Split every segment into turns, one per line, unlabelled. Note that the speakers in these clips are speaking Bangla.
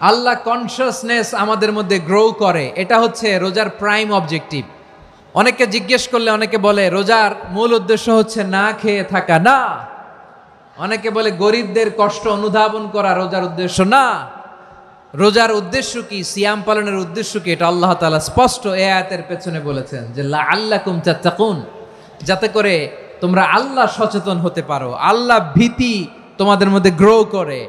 আল্লাহ কনসিয়াসনেস আমাদের মধ্যে গ্রো করে। এটা হচ্ছে রোজার প্রাইম অবজেক্টিভ অনেকে জিজ্ঞেস করলে অনেকে বলে, রোজার মূল উদ্দেশ্য হচ্ছে না খেয়ে থাকা। না। অনেকে বলে, গরিবদের কষ্ট অনুধাবন করা রোজার উদ্দেশ্য না। রোজার উদ্দেশ্য কি? সিয়াম পালনের উদ্দেশ্য কি? এটা আল্লাহ তাআলা স্পষ্ট এ আয়াতের পেছনে বলেছেন যে আল্লাহ আল্লাকুম তাত্তাকুন। যাতে করে তোমরা আল্লাহ সচেতন হতে পারো। আল্লাহ ভীতি তোমাদের মধ্যে গ্রো করে।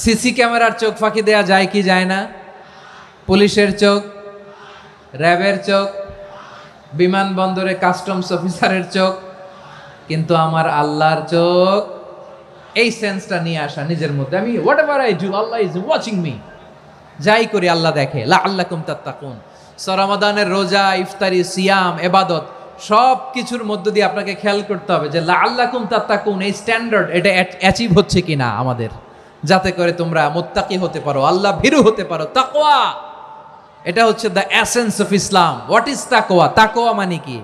সিসি ক্যামেরার চোখ ফাঁকি দেয়া যায় কি যায় না? পুলিশের চোখ, র্যাবের চোখ, বিমানবন্দরে কাস্টমস অফিসারের চোখ, কিন্তু আমার আল্লাহর চোখ। এই সেন্সটা নিয়ে আসা নিজের মধ্যে। আমি whatever I do Allah is watching me যাই করি আল্লাহ দেখে। লা আল্লাহ কুম তাত্তাকুন সরমাদানের রোজা, ইফতারি, সিয়াম, এবাদত সব কিছুর মধ্য দিয়ে আপনাকে খেয়াল করতে হবে যে লা আল্লাহ কুম তাত্তাকুন, এই স্ট্যান্ডার্ড এটা অ্যাচিভ হচ্ছে কিনা আমাদের। যাতে করে তোমরা মোত্তাকি হতে পারো, আল্লাহ ভীরু হতে পারো। তাকোয়া এটা হচ্ছে the essence of Islam what is তাকোয়া তাকোয়া মানে কি?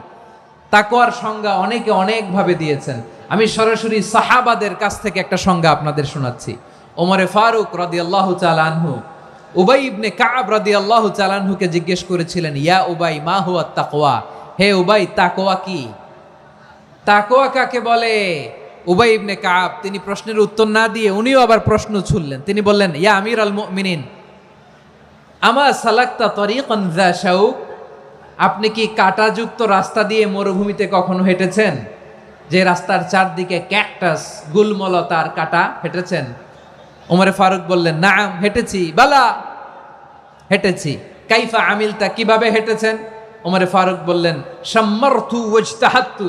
তাকোয়ার সংজ্ঞা অনেকে অনেকভাবে দিয়েছেন। আমি সরাসরি সাহাবাদের কাছ থেকে একটা সংজ্ঞা আপনাদের শোনাচ্ছি। ওমরে ফারুক রদি আল্লাহ চালানহু উবাই ইবনে কাব রদি আল্লাহ চালানহুকে জিজ্ঞেস করেছিলেন, ইয়া উবাই, মা হুয়া তাকোয়া হে উবাই তাকোয়া কি? তাকোয়া কাকে বলে? উবাই ইবনে কাব, তিনি প্রশ্নের উত্তর না দিয়ে উনিও আবার প্রশ্ন ছুড়লেন। তিনি বললেন, ইয়া আমির আল মিনিন আমা সালাক্তা যা শাউক আপনি কি কাঁটাযুক্ত রাস্তা দিয়ে মরুভূমিতে কখনো হেঁটেছেন? যে রাস্তার চারদিকে ক্যাকটাস গুলমলতার কাটা হেঁটেছেন? ওমরে ফারুক বললেন না হেঁটেছি, বালা, হেঁটেছি। কাইফা আমিলতা, কীভাবে হেঁটেছেন? ওমরে ফারুক বললেন সম্মর্থু ওজতাহাত্তু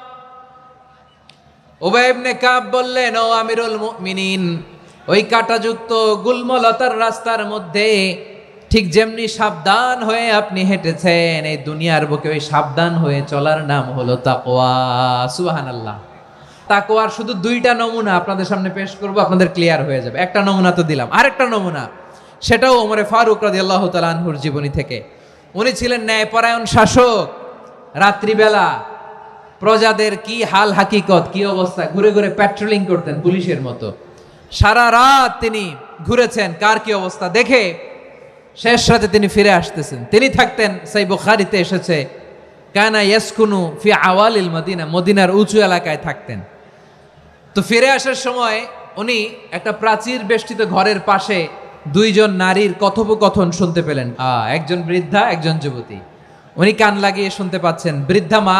ওবাইবনে কাব বললেন, ও আমিরুল মুমিনিন, ওই কাটাযুক্ত গুলমলতার রাস্তার মধ্যে ঠিক যেমনি সাবধান হয়ে আপনি হেঁটেছেন, এই দুনিয়ার বুকে ওই সাবধান হয়ে চলার নাম হলো তাকওয়া। সুবাহান আল্লাহ তাকওয়ার শুধু দুইটা নমুনা আপনাদের সামনে পেশ করব, আপনাদের ক্লিয়ার হয়ে যাবে। একটা নমুনা তো দিলাম। আরেকটা নমুনা, সেটাও ওমরে ফারুক রাজি আল্লাহ তালানহুর জীবনী থেকে। উনি ছিলেন ন্যায়পরায়ণ শাসক, রাত্রিবেলা প্রজাদের কি হাল হাকিকত, কি অবস্থা? ঘুরে ঘুরে প্যাট্রোলিং করতেন পুলিশের মতো। সারা রাত তিনি ঘুরেছেন, কার কি অবস্থা? দেখে শেষ রাতে তিনি ফিরে আসতেছেন। তিনি থাকতেন, সেই বুখারিতে এসেছে, কানা ইয়াসকুনু ফি আওয়ালিল মদিনা মদিনার উঁচু এলাকায় থাকতেন। তো ফিরে আসার সময় উনি একটা প্রাচীর বেষ্টিত ঘরের পাশে দুইজন নারীর কথোপকথন শুনতে পেলেন। একজন বৃদ্ধা, একজন যুবতী। উনি কান লাগিয়ে শুনতে পাচ্ছেন, বৃদ্ধা মা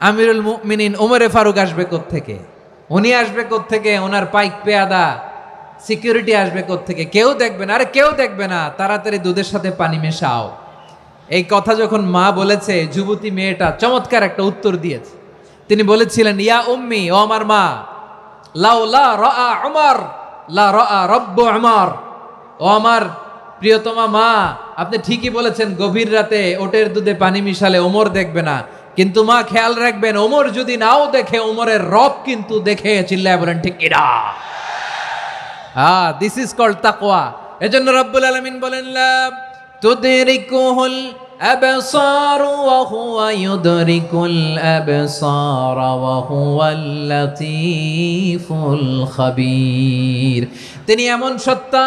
আমিরুল মুমিনিন ওমরে ফারুক আসবে থেকে উনি আসবে থেকে ওনার পাইক পেয়াদা, সিকিউরিটি আসবে থেকে কেউ দেখবে না। আরে কেউ দেখবে না। তাড়াতাড়ি দুধের সাথে পানি মেশাও। এই কথা যখন মা বলেছে, যুবতী মেয়েটা চমৎকার একটা উত্তর দিয়েছে। তিনি বলেছিলেন, ইয়া উম্মি, ও আমার মা, লাউ লা রা উমর, লা রা রব্ব উমর। ও আমার প্রিয়তমা মা, আপনি ঠিকই বলেছেন, গভীর রাতে ওটের দুধে পানি মিশালে ওমর দেখবে না। কিন্তু মা, খেয়াল রাখবেন, ওমর যদি নাও দেখে, ওমরের রব কিন্তু দেখে চিল্লায় বলেন, ঠিক এরা। হ্যাঁ দিস ইজ কল্ড তাকওয়া। এজন্য রব্বুল আলামিন বলেন তুদরিকুহুল লাতীফুল খাবীর। তিনি এমন সত্তা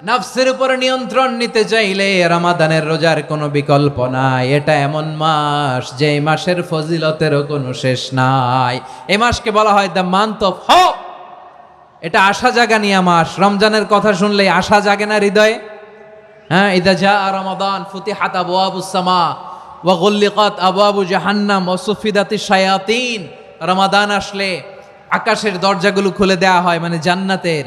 নফসের উপর নিয়ন্ত্রণ নিতে চাইলে রমাদানের রোজার কোনো বিকল্প নাই। এটা এমন মাস, যে মাসের ফজিলতেরও কোনো শেষ নাই। এ মাসকে বলা হয় দ্য মান্থ অফ হপ এটা আশা জাগানিয়া মাস। রমজানের কথা শুনলে আশা জাগে না হৃদয়ে। হ্যাঁ ইদা যা রমাদান ফুতিহাত আবু আবু সামা ওয়া গুল্লিকাত আবু আবু জাহান্নাম ও সুফিদাতি শায়াতিন। রমাদান আসলে আকাশের দরজাগুলো খুলে দেওয়া হয় মানে জান্নাতের।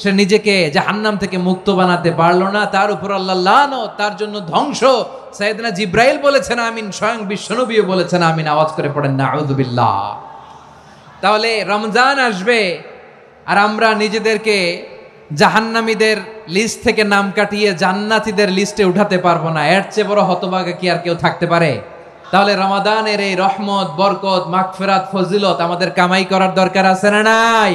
সে নিজেকে জাহান্নাম থেকে মুক্ত বানাতে পারল না। তার উপর আল্লাহ লানো তার জন্য ধ্বংস। সাইদনা জিব্রাইল বলেছেন, আমিন। স্বয়ং বিশ্বনবীও বলেছেন, আমিন। আওয়াজ করে পড়েন না আউযুবিল্লাহ তাহলে রমজান আসবে, আর আমরা নিজেদেরকে জাহান্নামীদের লিস্ট থেকে নাম কাটিয়ে জান্নাতীদের লিস্টে উঠাতে পারব না। এর চেয়ে বড় হতভাগা কি আর কেউ থাকতে পারে? তাহলে রমাদানের এই রহমত, বরকত, মাগফিরাত, ফজিলত আমাদের কামাই করার দরকার আছে না নাই?